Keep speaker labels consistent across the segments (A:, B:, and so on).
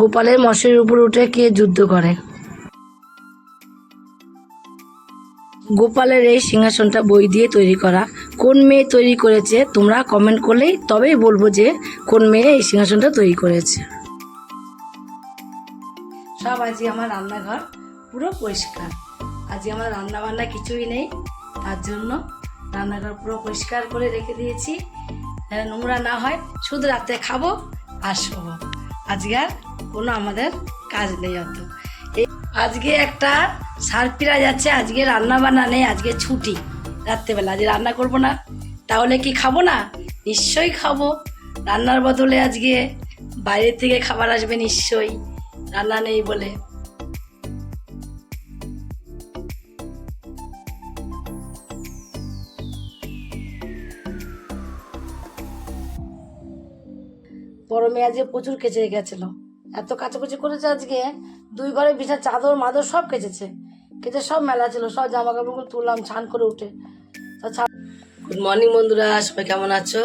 A: গোপালের মশের উপর উঠে কে যুদ্ধ করে গোপালের এই সিংহাসনটা বই দিয়ে তৈরি করা কোন মেয়ে তৈরি করেছে তোমরা কমেন্ট করলেই তবেই বলবো যে কোন মেয়ে এই সিংহাসনটা তৈরি করেছে সব আজ আমার রান্নাঘর পুরো পরিষ্কার আজ আমার রান্না বান্না কিছুই নেই তার জন্য রান্নাঘর পুরো পরিষ্কার করে রেখে দিয়েছি নোংরা না হয় শুধু রাতে খাবো আর শোবো আজকে আর কোনো আমাদের কাজ নেই অত আজকে একটা সারপ্রাইজ আছে আজকে রান্না বান্না নেই আজকে ছুটি রাত্রেবেলা আজ রান্না করব না তাহলে কি খাবো না নিশ্চয়ই খাবো রান্নার বদলে আজকে বাইরে থেকে খাবার আসবে নিশ্চয়ই রান্না নেই বলে বড় মেয়ে আজকে প্রচুর কেচে গেছিল এত কাচাকুচি করেছে আজকে দুই ঘরে বিছা চাদর মাদর সব কেচেছে কেচে সব মেলা ছিল সব জামা কাপড়গুলো তুললাম ছান করে উঠে
B: গুড মর্নিং বন্ধুরা সবাই কেমন আছো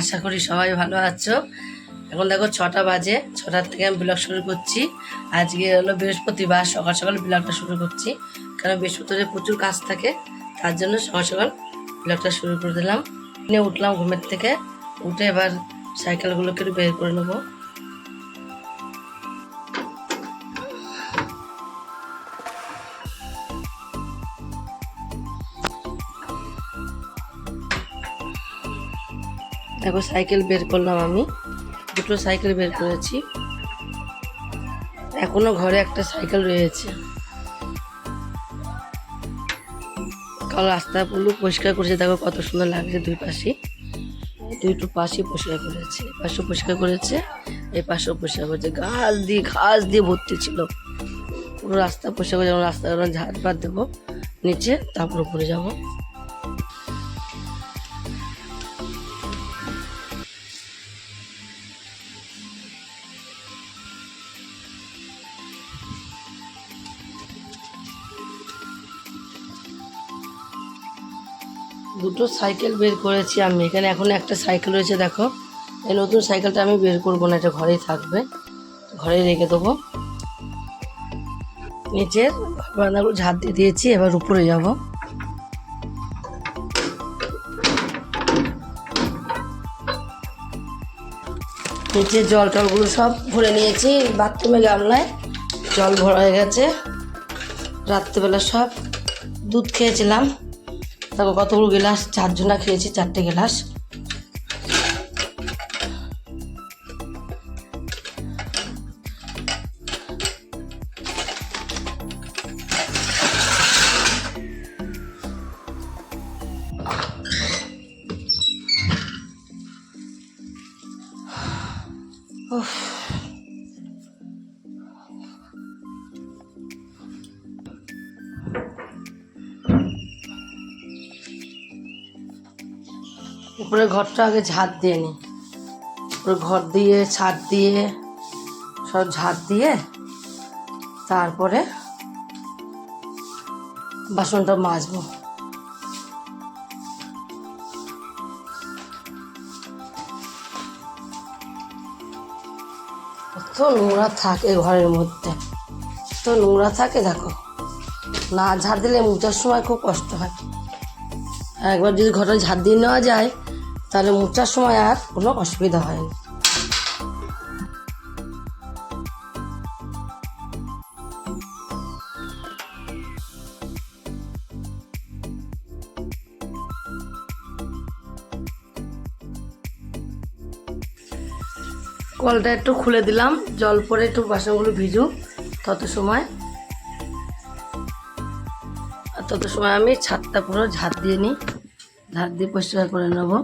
B: আশা করি সবাই ভালো আছো এখন দেখো ছটা বাজে ছটা থেকে আমি ব্লগ শুরু করছি আজকে হলো বৃহস্পতিবার সকাল সকাল ব্লগটা শুরু করছি কারণ বৃহস্পতিবার প্রচুর কাজ থাকে তার জন্য সকাল সকাল ব্লগটা শুরু করে দিলাম নিয়ে উঠলাম ঘুমের থেকে উঠে এবার সাইকেলগুলোকে একটু বের করে নেবো দেখো সাইকেল বের করলাম আমি দুটো সাইকেল বের করেছি এখনও ঘরে একটা সাইকেল রয়েছে কাল পুলু পরিষ্কার করেছে দেখো কত সুন্দর লাগছে দুই পাশে দুটো পাশে পরিষ্কার করেছে পাশে পরিষ্কার করেছে এই পাশেও পরিষ্কার করেছে ঘাস দিয়ে ঘাস দিয়ে ভর্তি ছিল পুরো রাস্তা পরিষ্কার করে যেমন রাস্তা ঝাড় পাত দেবো নিচে তারপর উপরে যাবো দুটো সাইকেল বের করেছি আমি এখানে এখন একটা সাইকেল রয়েছে দেখো এই নতুন সাইকেলটা আমি বের করবো না এটা ঘরেই থাকবে ঘরে রেখে দেবো নিচের বান্ধাগুলো ঝাঁপ দিয়ে দিয়েছি এবার উপরে যাব নিচে জল টলগুলো সব ভরে নিয়েছি বাথরুমে গামলায় জল ভরা হয়ে গেছে রাত্রেবেলা সব দুধ খেয়েছিলাম দেখো কতগুলো গ্লাস চারজনা খেয়েছি চারটে গ্লাস Oof. উপরে ঘরটা আগে ঝাঁট দিয়ে নিই উপরে ঘর দিয়ে ছাদ দিয়ে সব ঝাঁট দিয়ে তারপরে বাসনটা মাজবো কত নোংরা থাকে ঘরের মধ্যে তো নোংরা থাকে দেখো না ঝাড় দিলে মোচার সময় খুব কষ্ট হয় একবার যদি ঘরটা ঝাড় দিয়ে নেওয়া যায় তাহলে মোচার সময় আর কোনো অসুবিধা হয়নি কলটা একটু খুলে দিলাম জল পরে একটু বাসনগুলো ভিজুক তত সময় আর তত সময় আমি ছাদটা পুরো ঝাঁত দিয়ে নিই ঝাঁত দিয়ে পরিষ্কার করে নেবো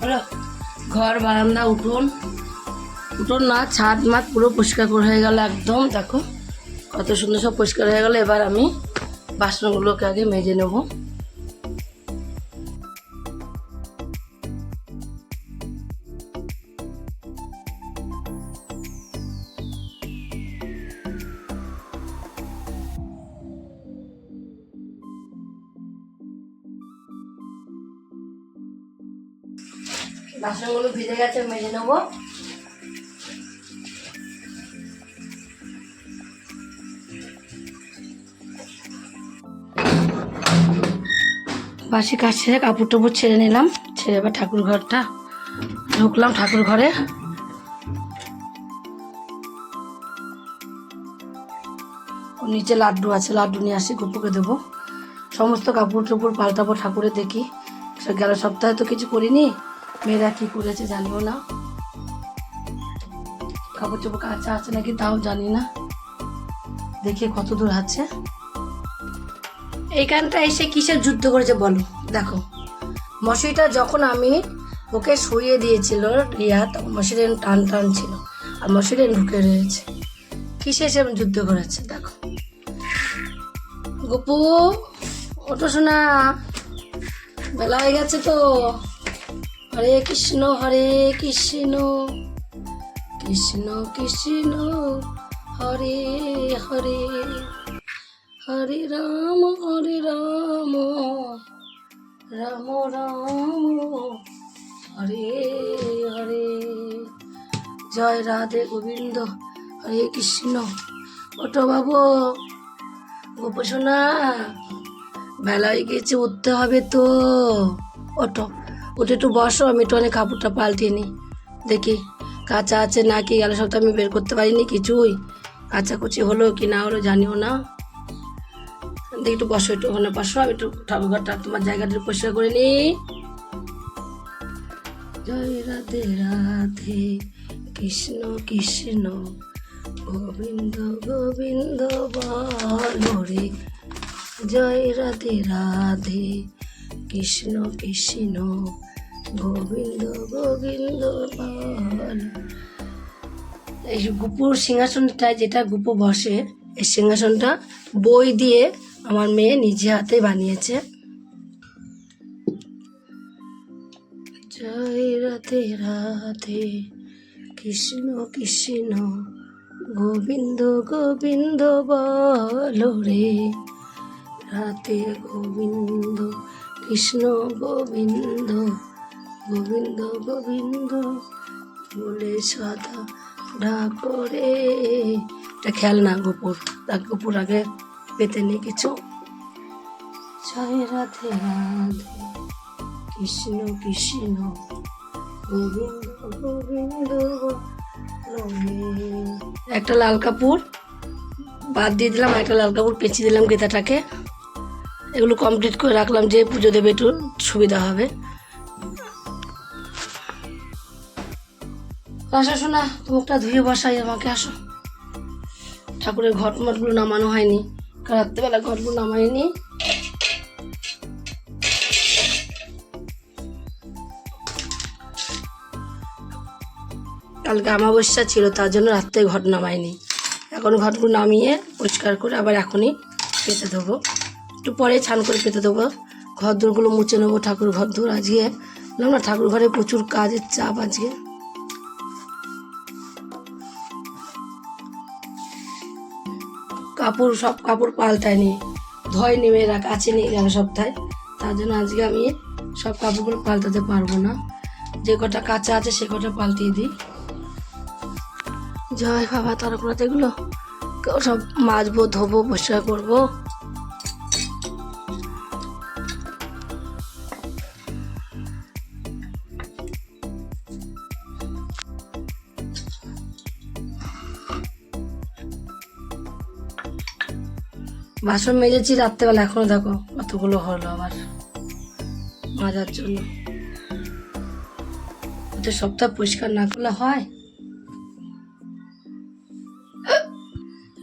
B: হলো ঘর বারান্দা উঠোন উঠোন না ছাদ মাত পুরো পরিষ্কার করে হয়ে গেল একদম দেখো কত সুন্দর সব পরিষ্কার হয়ে গেল এবার আমি বাসনগুলোকে আগে মেজে নেবো বাসি কাজ ছেড়ে কাপড় টুপুর ছেড়ে নিলাম ছেড়ে এবার ঠাকুর ঘরটা ঢুকলাম ঠাকুর ঘরে নিচে লাড্ডু আছে লাড্ডু নিয়ে আসি গপুকে দেবো সমস্ত কাপড় টুপুর পাল্টাবো ঠাকুরে দেখি গেল সপ্তাহে তো কিছু করিনি মেয়েরা কী করেছে জানিও না কাপড় চোপড় কাঁচা আছে নাকি তাও জানি না দেখি কত দূর আছে এখানটা এসে কিসের যুদ্ধ করেছে বলো দেখো মশিটা যখন আমি ওকে শুয়ে দিয়েছিল রিয়া তখন মশারি টান টান ছিল আর মশারি ঢুকে রয়েছে কিসে এসে যুদ্ধ করেছে দেখো গোপু ওটো শোনা বেলা হয়ে গেছে তো হরে কৃষ্ণ হরে কৃষ্ণ কৃষ্ণ কৃষ্ণ হরে হরে হরে রাম হরে রাম রাম রাম হরে হরে জয় রাধে গোবিন্দ হরে কৃষ্ণ ওটো বাবু গোপসোনা বেলায় গেছে উঠতে হবে তো ওটো ওটা একটু বসো আমি একটু অনেক কাপড়টা পাল্টিয়ে নিই দেখি কাঁচা আছে নাকি গেল তো আমি বের করতে পারিনি কিছুই কুচি হলো কি না হলো জানিও না দেখি একটু বসো একটু ওখানে বসো আমি একটু ঠাকুরঘরটা তোমার জায়গাটা পরিষ্কার করে নিই জয় রাধে রাধে কৃষ্ণ কৃষ্ণ গোবিন্দ গোবিন্দ বলি জয় রাধে রাধে কৃষ্ণ কৃষ্ণ গোবিন্দ গোবিন্দ বল এই গুপুর সিংহাসনটা যেটা গুপু বসে এই সিংহাসনটা বই দিয়ে আমার মেয়ে নিজে হাতে বানিয়েছে জয় রাধে রাধে কৃষ্ণ কৃষ্ণ গোবিন্দ গোবিন্দ বল রে রাতে গোবিন্দ কৃষ্ণ গোবিন্দ গোবিন্দ গোবিন্দ বলে সাদা ডাকরে এটা খেয়াল না গোপুর গোপুর আগে পেতে নেই কিছু জয় রাধে রাধে কৃষ্ণ কৃষ্ণ গোবিন্দ গোবিন্দ একটা লাল কাপড় বাদ দিয়ে দিলাম একটা লাল কাপড় পেঁচিয়ে দিলাম গেতাটাকে এগুলো কমপ্লিট করে রাখলাম যে পুজো দেবে একটু সুবিধা হবে আসো শোনা মুখটা ধুয়ে বসাই আমাকে আসো ঠাকুরের ঘটমটগুলো নামানো হয়নি রাত্রেবেলা ঘরগুলো নি কালকে আমাবস্যা ছিল তার জন্য রাত্রে ঘট নামাইনি এখন ঘটগুলো নামিয়ে পরিষ্কার করে আবার এখনই পেতে দেবো একটু পরে ছান করে পেতে দেবো ঘর দূরগুলো মুছে নেবো ঠাকুর ঘর দূর আজকে না ঠাকুর ঘরে প্রচুর কাজের চাপ আজকে কাপড় সব কাপড় পাল্টায়নি ধয় নেমে রাখ কাছে নিয়ে গেল সপ্তাহে তার জন্য আজকে আমি সব কাপড়গুলো পাল্টাতে পারবো না যে কটা কাঁচা আছে সে কটা পাল্টিয়ে দিই জয় বাবা তারপরে এগুলো সব মাজবো ধোবো পরিষ্কার করবো বাসন মেজেছি রাত্রেবেলা এখনো দেখো কতগুলো হলো আবার মাজার জন্য তো সপ্তাহ পরিষ্কার না করলে হয়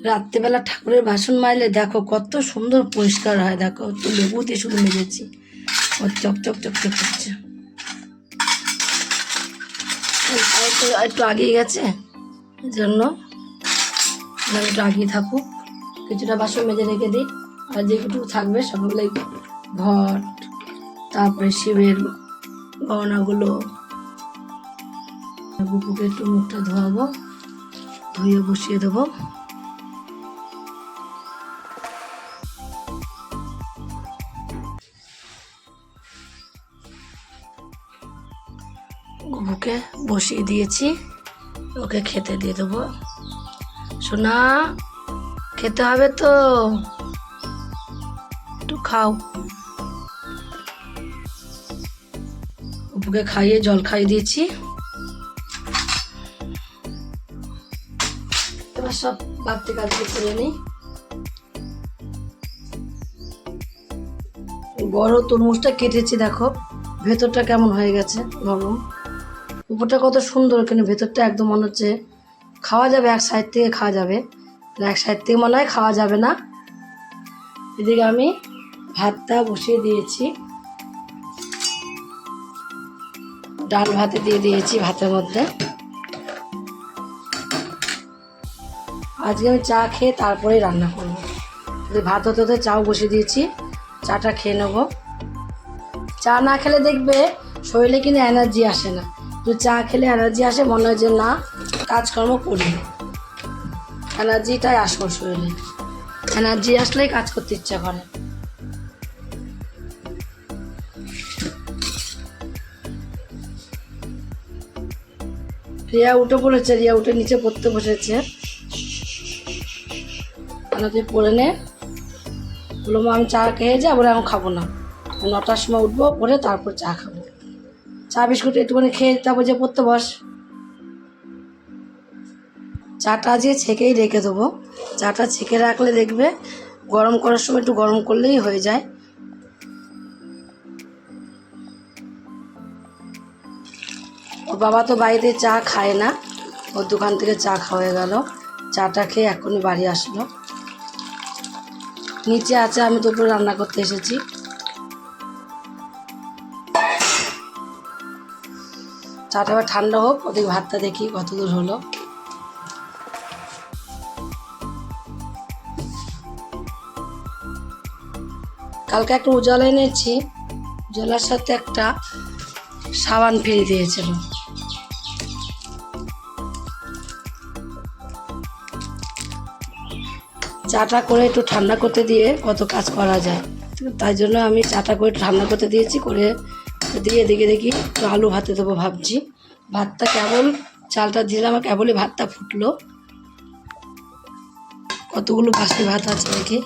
B: রাত্রেবেলা ঠাকুরের বাসন মারলে দেখো কত সুন্দর পরিষ্কার হয় দেখো তো লেবু দিয়ে শুধু মেজেছি ও চক চক চক চক করছে একটু আগিয়ে গেছে জন্য একটু আগিয়ে থাকুক কিছুটা বাসন মেজে রেখে দিই আর যেটুকু থাকবে সবগুলোই ঘট তারপরে শিবের গহনাগুলো গুপুকে একটু মুখটা ধোয়াবো ধুয়ে বসিয়ে দেবো গুপুকে বসিয়ে দিয়েছি ওকে খেতে দিয়ে দেবো সোনা খেতে হবে তো একটু খাও উপকে খাইয়ে জল খাইয়ে দিয়েছি এবার সব বাড়তি কাজগুলো করে নিই বড় তরমুজটা কেটেছি দেখো ভেতরটা কেমন হয়ে গেছে নরম উপরটা কত সুন্দর কেন ভেতরটা একদম মনে হচ্ছে খাওয়া যাবে এক সাইড থেকে খাওয়া যাবে এক সাইড থেকে মনে হয় খাওয়া যাবে না এদিকে আমি ভাতটা বসিয়ে দিয়েছি ডাল ভাতে দিয়ে দিয়েছি ভাতের মধ্যে আজকে আমি চা খেয়ে তারপরেই রান্না করবো ভাত হতে হতে চাও বসিয়ে দিয়েছি চাটা খেয়ে নেবো চা না খেলে দেখবে শরীরে কিন্তু এনার্জি আসে না তো চা খেলে এনার্জি আসে মনে হয় যে না কাজকর্ম করি এনার্জিটাই আসবো শরীরে এনার্জি আসলেই কাজ করতে ইচ্ছা করে রিয়া উঠে পড়েছে রিয়া উঠে নিচে পড়তে বসেছে এনার্জি তুই পড়ে নে বললো মা আমি চা খেয়ে যাবো আমি খাবো না নটার সময় উঠবো পরে তারপর চা খাবো চা বিস্কুট একটুখানি খেয়ে তারপর যে পড়তে বস চাটা যে ছেঁকেই রেখে দেবো চাটা ছেঁকে রাখলে দেখবে গরম করার সময় একটু গরম করলেই হয়ে যায় ওর বাবা তো বাড়িতে চা খায় না ওর দোকান থেকে চা খাওয়া গেল চাটা খেয়ে এখনই বাড়ি আসলো নিচে আছে আমি তো উপরে রান্না করতে এসেছি চাটা আবার ঠান্ডা হোক ওদের ভাতটা দেখি কতদূর হলো কালকে একটা উজালা এনেছি উজালার সাথে একটা সাবান ফ্রি দিয়েছিল চাটা করে একটু ঠান্ডা করতে দিয়ে কত কাজ করা যায় তাই জন্য আমি চাটা করে ঠান্ডা করতে দিয়েছি করে দিয়ে দেখে দেখি একটু আলু ভাতে দেবো ভাবছি ভাতটা কেবল চালটা দিলাম কেবলই ভাতটা ফুটলো কতগুলো বাসি ভাত আছে দেখি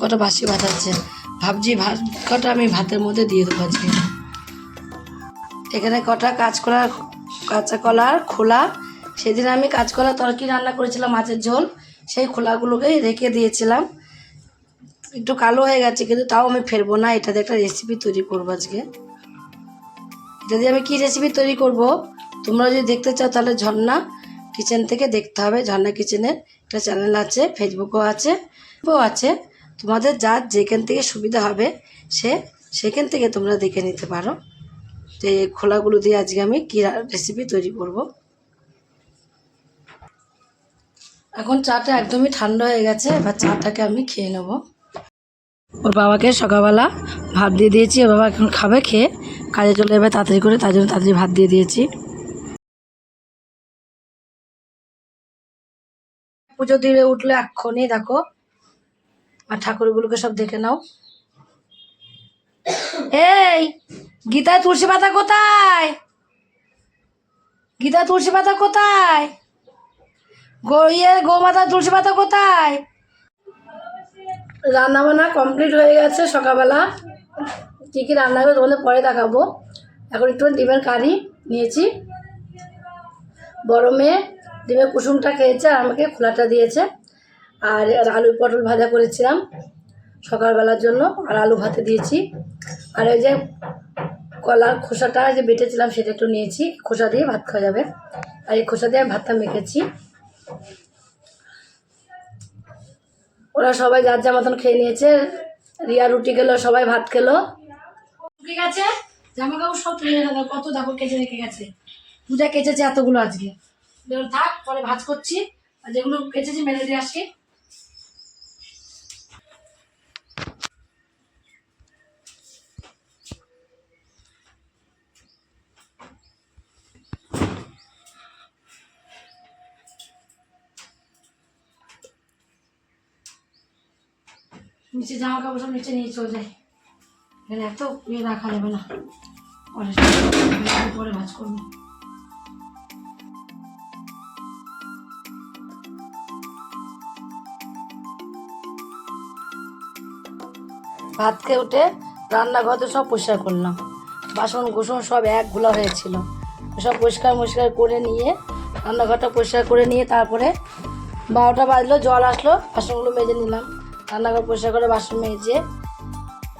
B: কটা বাসি ভাত আছে ভাবছি ভাত কটা আমি ভাতের মধ্যে দিয়ে দেবো আজকে এখানে কটা কাঁচকলা কাঁচা খোলা সেদিন আমি কাঁচকলা তরকি রান্না করেছিলাম মাছের ঝোল সেই খোলাগুলোকেই রেখে দিয়েছিলাম একটু কালো হয়ে গেছে কিন্তু তাও আমি ফেরবো না এটাতে একটা রেসিপি তৈরি করবো আজকে এটা দিয়ে আমি কী রেসিপি তৈরি করব তোমরা যদি দেখতে চাও তাহলে ঝর্ণা কিচেন থেকে দেখতে হবে ঝর্ণা কিচেনের একটা চ্যানেল আছে ফেসবুকও আছে আছে তোমাদের যার যেখান থেকে সুবিধা হবে সে সেখান থেকে তোমরা দেখে নিতে পারো যে খোলাগুলো দিয়ে আজকে আমি কী রেসিপি তৈরি করব এখন চাটা একদমই ঠান্ডা হয়ে গেছে এবার চাটাকে আমি খেয়ে নেব ওর বাবাকে সকালবেলা ভাত দিয়ে দিয়েছি ওর বাবা এখন খাবে খেয়ে কাজে চলে যাবে তাড়াতাড়ি করে তার জন্য তাড়াতাড়ি ভাত দিয়ে দিয়েছি পুজো দিয়ে উঠলে এক্ষুনি দেখো আর ঠাকুরগুলোকে সব দেখে নাও এই গীতা তুলসী পাতা কোথায় গীতা তুলসী পাতা কোথায় গো ইয়ে গোমাতা তুলসী পাতা কোথায় রান্নাবান্না কমপ্লিট হয়ে গেছে সকালবেলা কী কী রান্না করে তোমাদের পরে দেখাবো এখন একটু ডিমের কারি নিয়েছি বড় মেয়ে ডিমের কুসুমটা খেয়েছে আর আমাকে খোলাটা দিয়েছে আর আলু পটল ভাজা করেছিলাম সকালবেলার জন্য আর আলু ভাতে দিয়েছি আর ওই যে কলার খোসাটা যে বেটেছিলাম সেটা একটু নিয়েছি খোসা দিয়ে ভাত খাওয়া যাবে আর এই খোসা দিয়ে আমি ভাতটা মেখেছি ওরা সবাই যার যা মতন খেয়ে নিয়েছে রিয়া রুটি খেলো সবাই ভাত খেলো ঢুকে গেছে জামা কাপড় সব তুলে গেছে কত দাপড় কেচে রেখে গেছে পূজা কেচেছে এতগুলো আজকে থাক পরে ভাজ করছি আর যেগুলো কেচেছি মেলে দিয়ে আসি নিচে জামা কাপড় সব নিচে নিয়ে চলে যায় এখানে এত ইয়ে রাখা যাবে না পরে ভাজ করবো ভাত খেয়ে উঠে রান্নাঘর তো সব পরিষ্কার করলাম বাসন কুসন সব এক গুলা হয়েছিল সব পরিষ্কার মরিষ্কার করে নিয়ে রান্নাঘরটা পরিষ্কার করে নিয়ে তারপরে বারোটা বাজলো জল আসলো বাসনগুলো মেজে নিলাম রান্নাঘর পরিষ্কার করে বাসন মেজে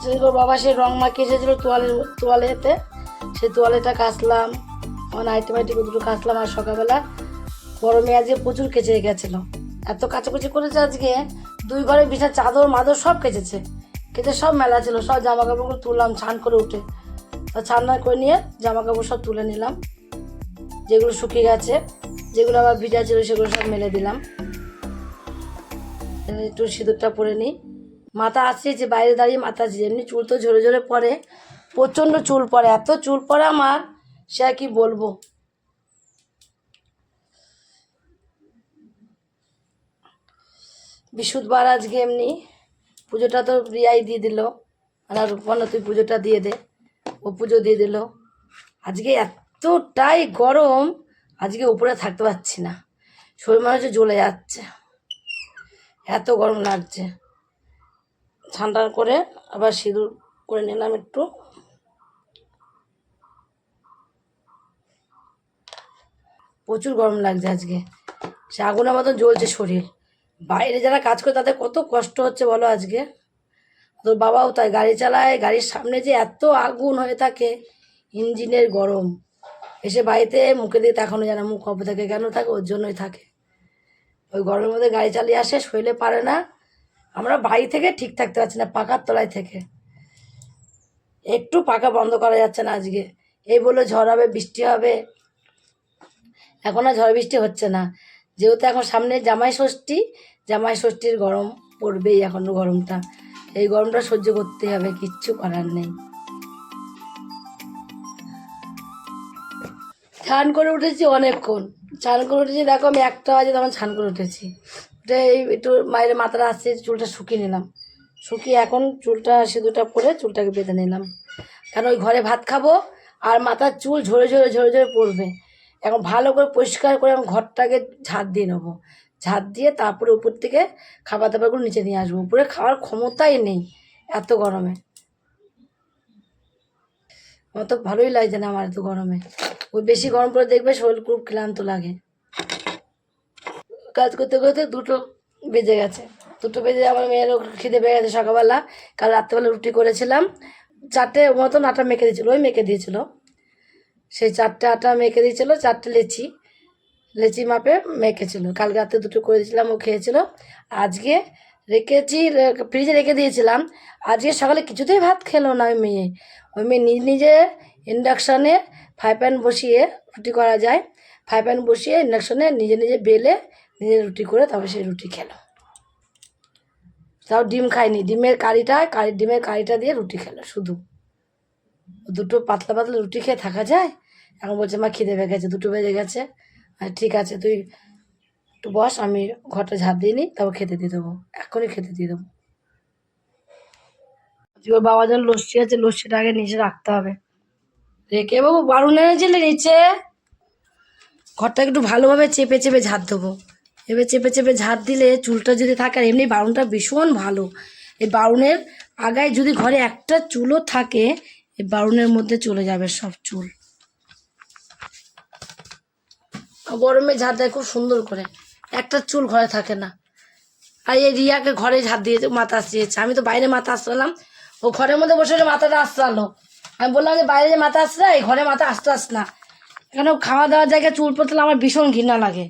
B: সেগুলো বাবা সে রং মাখিয়ে এসেছিলো তোয়ালে তোয়ালেতে সেই তোয়ালেটা কাচলাম আমার আইটেমাইটি দুটো কাচলাম আর সকালবেলা বড় মেয়ে আজকে প্রচুর কেচে গেছিলো এত কাচাকুচি করেছে আজকে দুই ঘরে বিছা চাদর মাদর সব কেচেছে কেচে সব মেলা ছিল সব জামা কাপড়গুলো তুললাম ছান করে উঠে তা ছান করে নিয়ে জামা কাপড় সব তুলে নিলাম যেগুলো শুকিয়ে গেছে যেগুলো আবার ভিজা ছিল সেগুলো সব মেলে দিলাম একটু সিঁদুরটা পরে নিই মাথা যে বাইরে দাঁড়িয়ে মাথা আছে এমনি চুল তো ঝরে ঝরে পরে প্রচণ্ড চুল পরে এত চুল পরে আমার সে কি বলবো বিশুদ্ধবার আজকে এমনি পুজোটা তো রিয়াই দিয়ে দিল আর রূপনা তুই পুজোটা দিয়ে দে ও পুজো দিয়ে দিল আজকে এতটাই গরম আজকে উপরে থাকতে পারছি না শরীর মানুষ জ্বলে যাচ্ছে এত গরম লাগছে ঠান্ডা করে আবার সিঁদুর করে নিলাম একটু প্রচুর গরম লাগছে আজকে সে আগুনের মতন জ্বলছে শরীর বাইরে যারা কাজ করে তাদের কত কষ্ট হচ্ছে বলো আজকে তোর বাবাও তাই গাড়ি চালায় গাড়ির সামনে যে এত আগুন হয়ে থাকে ইঞ্জিনের গরম এসে বাড়িতে মুখে দিয়ে তাকানো যায় না মুখ অপে থাকে কেন থাকে ওর জন্যই থাকে ওই গরমের মধ্যে গাড়ি চালিয়ে আসে শৈলে পারে না আমরা বাড়ি থেকে ঠিক থাকতে পারছি না পাকার তলায় থেকে একটু পাকা বন্ধ করা যাচ্ছে না আজকে এই বলে ঝড় হবে বৃষ্টি হবে এখন আর ঝড় বৃষ্টি হচ্ছে না যেহেতু এখন সামনে জামাই ষষ্ঠী জামাই ষষ্ঠীর গরম পড়বেই এখন গরমটা এই গরমটা সহ্য করতে হবে কিচ্ছু করার নেই স্নান করে উঠেছি অনেকক্ষণ স্নান করে উঠেছি দেখো আমি একটা বাজে তখন স্নান করে উঠেছি উঠে এই একটু মায়ের মাথাটা আসছে চুলটা শুকিয়ে নিলাম শুকিয়ে এখন চুলটা সিঁদুরটা পরে চুলটাকে বেঁধে নিলাম কারণ ওই ঘরে ভাত খাবো আর মাথার চুল ঝরে ঝরে ঝরে ঝরে পড়বে এখন ভালো করে পরিষ্কার করে এখন ঘরটাকে ঝাঁট দিয়ে নেবো ঝাঁট দিয়ে তারপরে উপর থেকে খাবার দাবারগুলো নিচে নিয়ে আসবো উপরে খাওয়ার ক্ষমতাই নেই এত গরমে আমার তো ভালোই লাগছে না আমার এত গরমে ওই বেশি গরম পড়ে দেখবে শরীর খুব ক্লান্ত লাগে কাজ করতে করতে দুটো বেজে গেছে দুটো বেজে আমার মেয়েরও খিদে পেয়ে গেছে সকালবেলা কাল রাত্রেবেলা রুটি করেছিলাম চারটে মতন আটা মেখে দিয়েছিল ওই মেখে দিয়েছিলো সেই চারটে আটা মেখে দিয়েছিল চারটে লেচি লেচি মাপে মেখেছিল কাল রাত্রে দুটো করে দিয়েছিলাম ও খেয়েছিল আজকে রেখেছি ফ্রিজে রেখে দিয়েছিলাম আজকে সকালে কিছুতেই ভাত খেলো না ওই মেয়ে ওই মেয়ে নিজে নিজে ইন্ডাকশানে ফ্রাই প্যান বসিয়ে রুটি করা যায় ফ্রাই প্যান বসিয়ে ইন্ডাকশনে নিজে নিজে বেলে নিজে রুটি করে তবে সেই রুটি খেলো তাও ডিম খায়নি ডিমের কারিটা কারি ডিমের কারিটা দিয়ে রুটি খেলো শুধু দুটো পাতলা পাতলা রুটি খেয়ে থাকা যায় এখন বলছে মা খিদে বেগে গেছে দুটো বেজে গেছে আচ্ছা, ঠিক আছে তুই একটু বস আমি ঘরটা ঝাঁপ দিয়ে নিই তারপর খেতে দিয়ে দেবো এখনই খেতে দিয়ে দেবো ওর বাবা যেন লস্যি আছে লস্যিটা আগে নিজে রাখতে হবে রেখে বাবু বারুন জেলে নিচে ঘরটা একটু ভালোভাবে চেপে চেপে ঝাঁত দেবো এবার চেপে চেপে ঝাঁত দিলে চুলটা যদি থাকে আর এমনি বারুনটা ভীষণ ভালো এই বারুনের আগায় যদি ঘরে একটা চুলও থাকে এই বারুনের মধ্যে চলে যাবে সব চুল গরমে ঝাঁত দেয় খুব সুন্দর করে একটা চুল ঘরে থাকে না আর এই রিয়াকে ঘরে ঝাঁত দিয়ে মাথা আসিয়েছে আমি তো বাইরে মাথা আসলাম ও ঘরের মধ্যে বসে মাথাটা আসতে আমি বললাম যে বাইরে যে মাথা আসছে না ঘরে মাথা আসতে আস না এখানে খাওয়া দাওয়ার জায়গায় চুল পতলে আমার ভীষণ ঘৃণা লাগে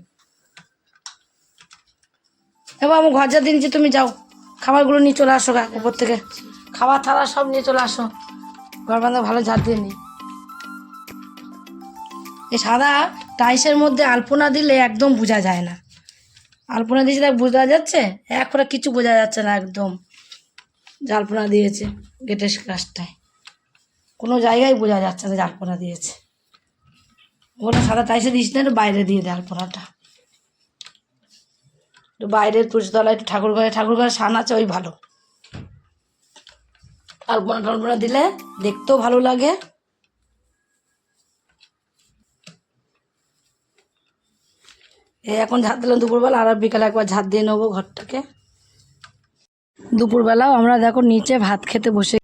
B: এবার আমি ঘর যা দিন যে তুমি যাও খাবারগুলো নিয়ে চলে আসো গা উপর থেকে খাবার থালা সব নিয়ে চলে আসো ঘর বান্ধব ভালো ঝাড় দিয়ে নিই এই সাদা টাইসের মধ্যে আলপনা দিলে একদম বোঝা যায় না আলপনা দিয়েছে দেখ বোঝা যাচ্ছে এক করে কিছু বোঝা যাচ্ছে না একদম যে আলপনা দিয়েছে গেটের কাজটায় কোনো জায়গায় বোঝা যাচ্ছে না যে দিয়েছে ওখানে সাদা টাইসে দিস না একটু বাইরে দিয়ে দে আলপনাটা একটু বাইরের তুলসীতলা একটু ঠাকুর ঘরে ঠাকুর ঘরে সান আছে ওই ভালো আলপনা টলপনা দিলে দেখতেও ভালো লাগে এই এখন ঝাঁত দিলাম দুপুরবেলা আর বিকালে একবার ঝাঁত দিয়ে নেবো ঘরটাকে দুপুরবেলাও আমরা দেখো নিচে ভাত খেতে বসে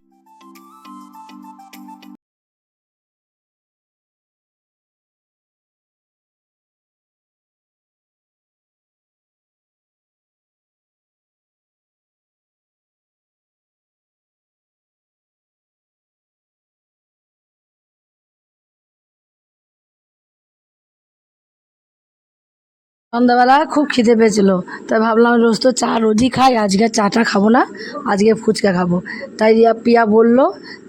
B: সন্ধ্যাবেলা খুব খিদে পেয়েছিল তাই ভাবলাম রোজ তো চা রোজই খাই আজকে চাটা খাবো না আজকে ফুচকা খাবো তাই রিয়া পিয়া বললো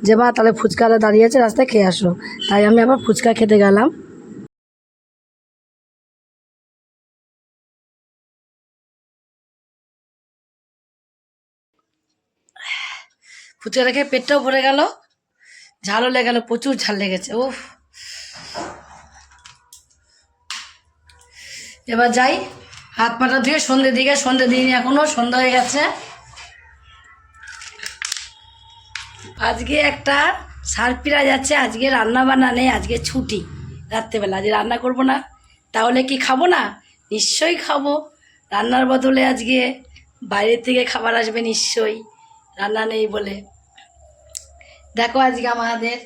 B: যে বা তাহলে ফুচকা দাঁড়িয়ে আছে রাস্তায় খেয়ে আসো তাই আমি আবার ফুচকা খেতে গেলাম ফুচকা রেখে পেটটাও ভরে গেল ঝালও লেগে গেল প্রচুর ঝাল লেগেছে উফ এবার যাই হাত পাটা ধুয়ে সন্ধ্যে দিকে সন্ধ্যে দিইনি এখনও সন্ধ্যা হয়ে গেছে আজকে একটা সারপিরা যাচ্ছে আজকে রান্না বান্না নেই আজকে ছুটি রাত্রেবেলা আজকে রান্না করব না তাহলে কি খাবো না নিশ্চয়ই খাবো রান্নার বদলে আজকে বাইরের থেকে খাবার আসবে নিশ্চয়ই রান্না নেই বলে দেখো আজকে আমাদের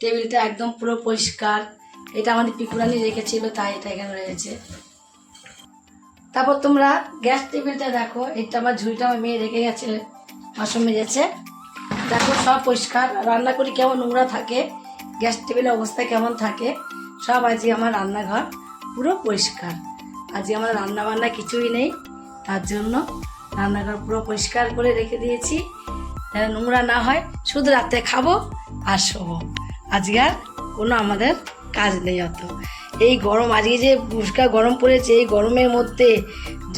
B: টেবিলটা একদম পুরো পরিষ্কার এটা আমাদের পিকুরানি রেখেছিল তাই এটা এখানে রয়েছে তারপর তোমরা গ্যাস টেবিলটা দেখো এটা আমার ঝুড়িটা আমার মেয়ে রেখে গেছে মাসুম মেজেছে দেখো সব পরিষ্কার রান্না করি কেমন নোংরা থাকে গ্যাস টেবিলের অবস্থা কেমন থাকে সব আজই আমার রান্নাঘর পুরো পরিষ্কার আজকে আমার রান্না বান্না কিছুই নেই তার জন্য রান্নাঘর পুরো পরিষ্কার করে রেখে দিয়েছি যেন নোংরা না হয় শুধু রাতে খাবো আর শোবো আজকে আর কোনো আমাদের কাজ নেই অত এই গরম আজকে যে পুরস্কার গরম পড়েছে এই গরমের মধ্যে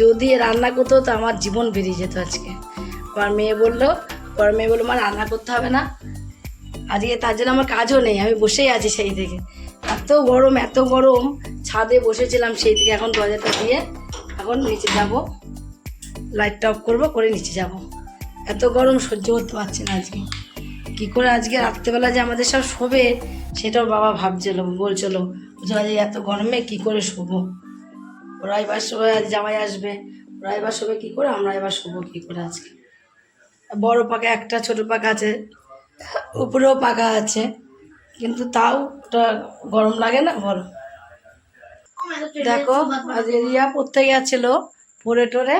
B: যদি রান্না করতো তো আমার জীবন বেরিয়ে যেত আজকে আমার মেয়ে বললো আমার মেয়ে বললো আমার রান্না করতে হবে না আজকে তার জন্য আমার কাজও নেই আমি বসেই আছি সেই থেকে এত গরম এত গরম ছাদে বসেছিলাম সেই থেকে এখন দরজাটা দিয়ে এখন নিচে যাব লাইটটা অফ করবো করে নিচে যাব এত গরম সহ্য করতে পারছি না আজকে কি করে আজকে রাত্রেবেলা যে আমাদের সব শোবে সেটাও বাবা ভাবছিল বলছিল যে এত গরমে কি করে শোবো ওরা এবার শোবে জামাই আসবে ওরা এবার শোবে কী করে আমরা এবার শোবো কী করে আজকে বড় পাখা একটা ছোট পাখা আছে উপরেও পাখা আছে কিন্তু তাও ওটা গরম লাগে না বলো দেখো রিয়া পড়তে গেছিল পরে টোরে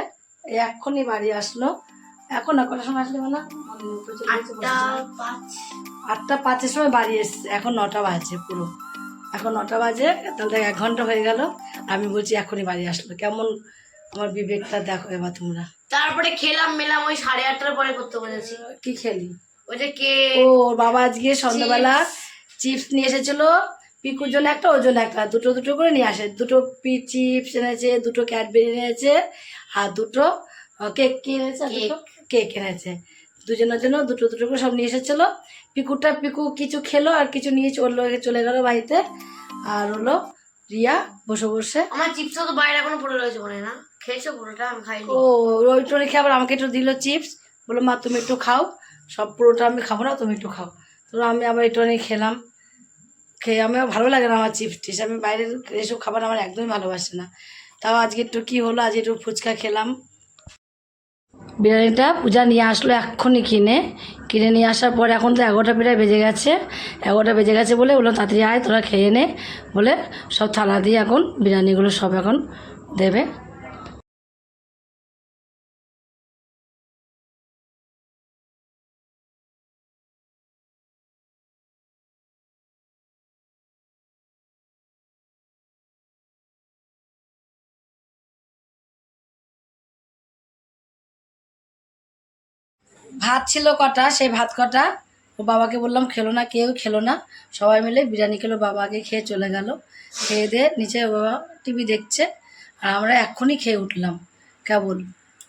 B: এক্ষুনি বাড়ি আসলো এখন না কটার সময় আসলে না আটটা পাঁচের সময় বাড়ি এসছে এখন নটা বাজে পুরো এখন নটা বাজে তাহলে এক ঘন্টা হয়ে গেল আমি বলছি এখনই বাড়ি আসলো কেমন আমার বিবেকটা দেখো এবার তোমরা
C: তারপরে খেলাম মেলাম ওই সাড়ে আটটার পরে করতে বলেছি কি খেলি যে কে
B: ও বাবা আজকে সন্ধ্যাবেলা চিপস নিয়ে এসেছিল পিকুর জন্য একটা ওর জন্য একটা দুটো দুটো করে নিয়ে আসে দুটো পি চিপস এনেছে দুটো ক্যাডবেরি এনেছে আর দুটো কেক কিনেছে দুটো কে কেনেছে দুজনের জন্য দুটো দুটো করে সব নিয়ে এসেছিলো পিকুটা পিকু কিছু খেলো আর কিছু নিয়ে চললো চলে গেল বাড়িতে আর হলো রিয়া বসে বসে
C: আমার চিপসও তো বাইরে এখনো পড়ে রয়েছে মনে না খেয়েছো পুরোটা আমি খাই
B: ও ওইটা রেখে আবার আমাকে একটু দিল চিপস বললো মা তুমি একটু খাও সব পুরোটা আমি খাবো না তুমি একটু খাও তো আমি আবার একটু খেলাম খেয়ে আমিও ভালো লাগে না আমার চিপস টিপস আমি বাইরের এসব খাবার আমার একদমই ভালোবাসে না তাও আজকে একটু কী হলো আজ একটু ফুচকা খেলাম বিরিয়ানিটা পূজা নিয়ে আসলো এক্ষুনি কিনে কিনে নিয়ে আসার পর এখন তো এগারোটা প্রায় বেজে গেছে এগারোটা বেজে গেছে বলে ওগুলো তাড়াতাড়ি আয় তোরা খেয়ে নে বলে সব থালা দিয়ে এখন বিরিয়ানিগুলো সব এখন দেবে ভাত ছিল কটা সেই ভাত কটা ও বাবাকে বললাম খেলো না কেউ খেলো না সবাই মিলে বিরিয়ানি খেলো বাবাকে খেয়ে চলে গেল খেয়ে দিয়ে নিচে বাবা টিভি দেখছে আর আমরা এক্ষুনি খেয়ে উঠলাম কেবল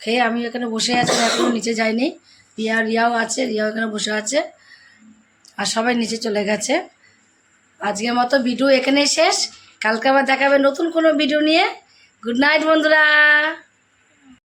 B: খেয়ে আমি এখানে বসে আছি এখনও নিচে যাইনি রিয়া রিয়াও আছে রিয়াও এখানে বসে আছে আর সবাই নিচে চলে গেছে আজকের মতো ভিডিও এখানেই শেষ কালকে আবার দেখাবে নতুন কোনো ভিডিও নিয়ে গুড নাইট বন্ধুরা